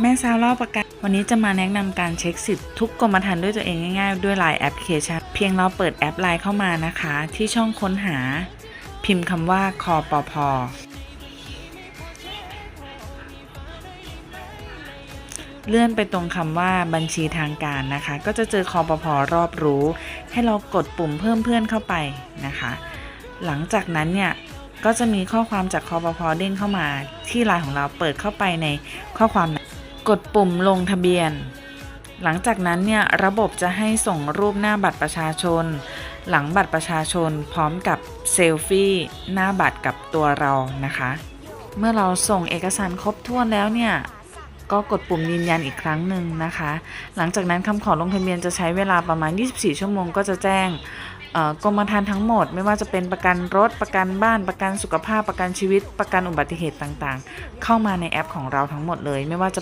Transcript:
แม่สาวเล่าประกัน วันนี้จะมาแนะนำการเช็คสิทธิ์ทุกกรมธรรม์ด้วยตัวเองง่ายๆ ด้วย Line แอปพลิเคชัน เพียงเราเปิดแอป Line เข้ามานะคะ ที่ช่องค้นหา พิมพ์คำว่าคอปพเลื่อนไปตรงคำว่าบัญชีทางการนะคะ ก็จะเจอคอปพรอบรู้ ให้เรากดปุ่มเพิ่มเพื่อนเข้าไปนะคะ หลังจากนั้นเนี่ยก็จะมีข้อความจากคอปพเด้งเข้ามาที่ไลน์ของเราเปิดเข้าไปในข้อความ กดปุ่มลงทะเบียน หลังจากนั้นเนี่ยระบบจะให้ส่งรูปหน้าบัตรประชาชน หลังบัตรประชาชนพร้อมกับเซลฟี่หน้าบัตรกับตัวเรานะคะ เมื่อเราส่งเอกสารครบถ้วนแล้วเนี่ยก็กดปุ่มยืนยันอีกครั้งหนึ่งนะคะ หลังจากนั้นคำขอลงทะเบียนจะใช้เวลาประมาณ 24 ชั่วโมงก็จะแจ้งกรมธรรม์ทั้งหมด ไม่ว่าจะเป็นประกันรถประกันบ้านประกันสุขภาพประกันชีวิต ประกันอุบัติเหตุต่างๆ เข้ามาในแอปของเราทั้งหมดเลย ไม่ว่าจะ